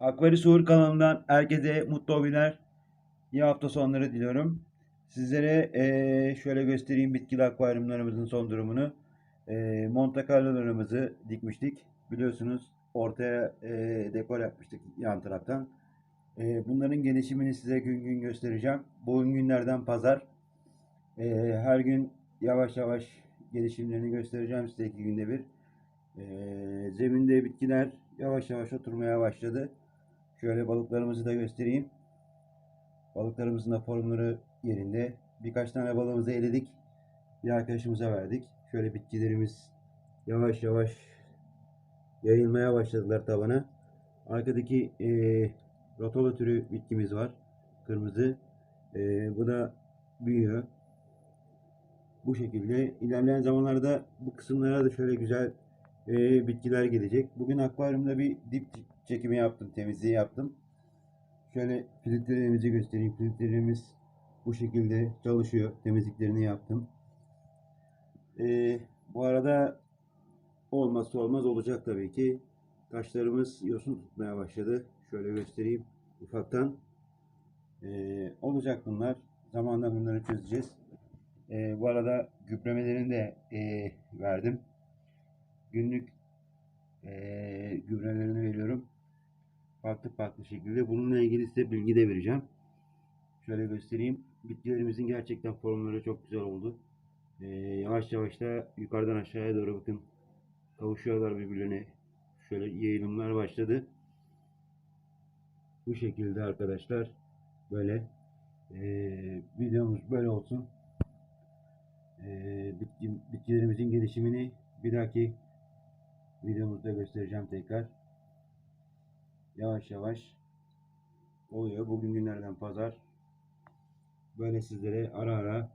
Akvaryus Uğur kanalından herkese mutlu hobiler, iyi hafta sonları diliyorum. Sizlere eee, şöyle göstereyim bitkili akvaryumlarımızın son durumunu. Eee Monte Carlo'larımızı dikmiştik. Biliyorsunuz ortaya eee, dekor yapmıştık yan taraftan. Eee, bunların gelişimini size gün gün göstereceğim. Bugün günlerden pazar. Eee, her gün yavaş yavaş gelişimlerini göstereceğim size iki günde bir. Eee, zeminde bitkiler yavaş yavaş oturmaya başladı. Şöyle balıklarımızı da göstereyim. Balıklarımızın da formları yerinde. Birkaç tane balığımızı eledik. Bir arkadaşımıza verdik. Şöyle bitkilerimiz yavaş yavaş yayılmaya başladılar tabana. Arkadaki eee rotola türü bitkimiz var. Kırmızı. Eee, bu da büyüyor. Bu şekilde ilerleyen zamanlarda bu kısımlara da şöyle güzel eee, bitkiler gelecek. Bugün akvaryumda bir dip çekimi yaptım, temizliği yaptım. Şöyle filtrelerimizi göstereyim. Filtrelerimiz bu şekilde çalışıyor. Temizliklerini yaptım. Eee, bu arada olmazsa olmaz olacak tabii ki. Taşlarımız yosun tutmaya başladı. Şöyle göstereyim ufaktan. Eee, olacak bunlar. Zamanla bunları çözeceğiz. Eee, bu arada gübremelerini de eee, verdim. Günlük eee gübrelerini veriyorum. Farklı farklı şekilde. Bununla ilgili size bilgi de vereceğim. Şöyle göstereyim. Bitkilerimizin gerçekten formları çok güzel oldu. Eee, yavaş yavaş da yukarıdan aşağıya doğru bakın. Kavuşuyorlar birbirlerine. Şöyle yayılımlar başladı. Bu şekilde arkadaşlar. Böyle. Eee, videomuz böyle olsun. Eee, bitki, bitkilerimizin gelişimini bir dahaki videomuzda göstereceğim tekrar. Yavaş yavaş oluyor. Bugün günlerden pazar. Böyle sizlere ara ara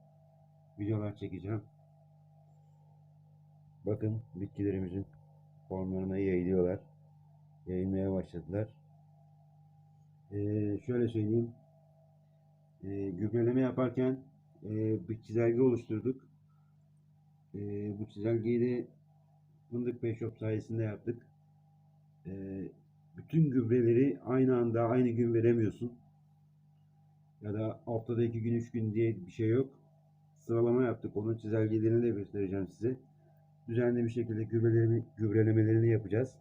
videolar çekeceğim. Bakın bitkilerimizin formlarına yayılıyorlar. Yayılmaya başladılar. Ee, şöyle söyleyeyim. Ee, gübreleme yaparken e, bir çizelge oluşturduk. Ee, bu çizelgeyi de Fındık Pet sayesinde yaptık. Ee, bütün gübreleri aynı anda aynı gün veremiyorsun. Ya da haftada iki gün üç gün diye bir şey yok. Sıralama yaptık. Onun çizelgelerini de göstereceğim size. Düzenli bir şekilde gübrelerimi, gübrelemelerini yapacağız.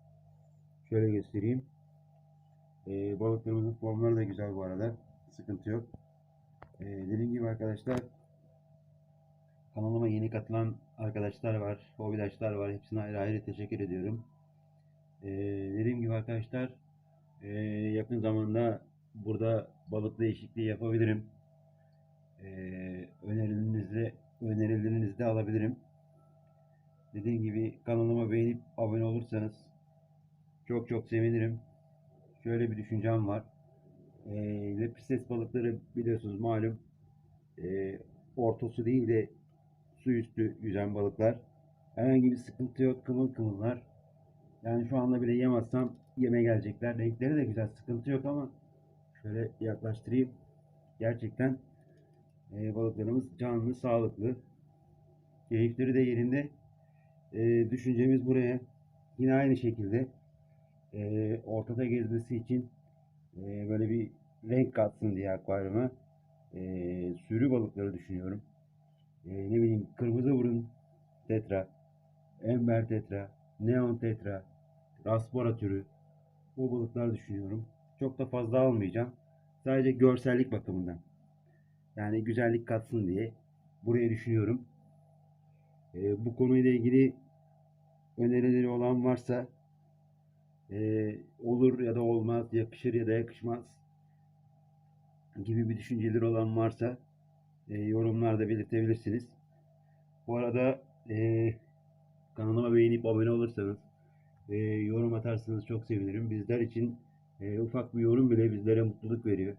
Şöyle göstereyim. Ee, balıklarımızın formları da güzel bu arada. Sıkıntı yok. Ee, dediğim gibi arkadaşlar kanalıma yeni katılan arkadaşlar var, hobidaşlar var. Hepsine ayrı ayrı teşekkür ediyorum. Ee, dediğim gibi arkadaşlar ee, yakın zamanda burada balık değişikliği yapabilirim. Ee, önerilerinizi önerilerinizi de alabilirim. Dediğim gibi kanalıma beğenip abone olursanız çok çok sevinirim. Şöyle bir düşüncem var. E, lepistes balıkları biliyorsunuz malum e, orta su değil de su üstü yüzen balıklar. Herhangi bir sıkıntı yok. Kımıl kımıllar. Yani şu anda bile yemezsem yeme gelecekler. Renkleri de güzel. Sıkıntı yok ama şöyle yaklaştırayım. Gerçekten e, balıklarımız canlı, sağlıklı. Keyifleri de yerinde. E, düşüncemiz buraya. Yine aynı şekilde e, ortada gezmesi için e, böyle bir renk katsın diye akvaryuma e, sürü balıkları düşünüyorum. E, ne bileyim kırmızı burun tetra, ember tetra, neon tetra, raspora türü bu balıklar düşünüyorum. Çok da fazla almayacağım. Sadece görsellik bakımından. Yani güzellik katsın diye buraya düşünüyorum. E, bu konuyla ilgili önerileri olan varsa e, olur ya da olmaz, yakışır ya da yakışmaz gibi bir düşünceleri olan varsa e, yorumlarda belirtebilirsiniz. Bu arada e, kanalıma beğenip abone olursanız e, yorum atarsanız çok sevinirim. Bizler için e, ufak bir yorum bile bizlere mutluluk veriyor.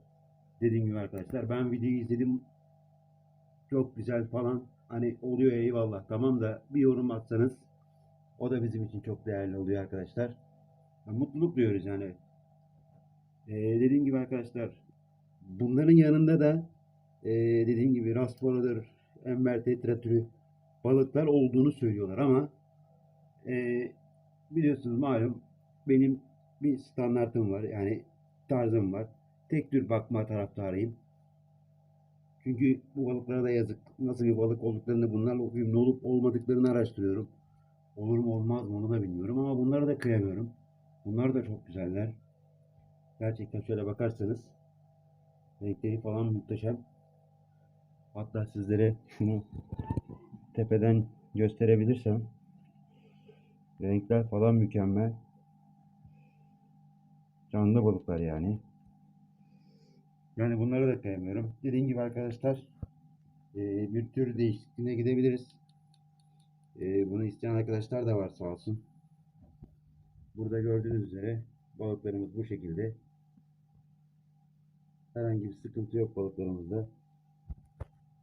Dediğim gibi arkadaşlar ben videoyu izledim çok güzel falan hani oluyor eyvallah tamam da bir yorum atsanız o da bizim için çok değerli oluyor arkadaşlar. Ya, mutluluk duyuyoruz yani. Ee, dediğim gibi arkadaşlar bunların yanında da ee, dediğim gibi Rasboro'dur, Ember Tetra türü balıklar olduğunu söylüyorlar ama ee, biliyorsunuz malum benim bir standartım var. Yani tarzım var. Tek tür bakma taraftarıyım. Çünkü bu balıklara da yazık. Nasıl bir balık olduklarını, bunlarla uyumlu olup olmadıklarını araştırıyorum. Olur mu olmaz mı onu da bilmiyorum ama bunlara da kıyamıyorum. Bunlar da çok güzeller. Gerçekten şöyle bakarsanız renkleri falan muhteşem. Hatta sizlere şunu tepeden gösterebilirsem renkler falan mükemmel. Canlı balıklar yani. Yani bunlara da kıyamıyorum. Dediğim gibi arkadaşlar eee, bir tür değişikliğine gidebiliriz. Eee, bunu isteyen arkadaşlar da var sağ olsun. Burada gördüğünüz üzere balıklarımız bu şekilde. Herhangi bir sıkıntı yok balıklarımızda.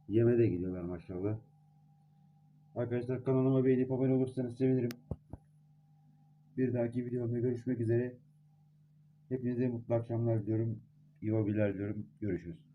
Yeme de gidiyorlar maşallah. Arkadaşlar kanalıma beğenip abone olursanız sevinirim. Bir dahaki videomda görüşmek üzere. Hepinize mutlu akşamlar diliyorum. İyi hobiler diliyorum. Görüşürüz.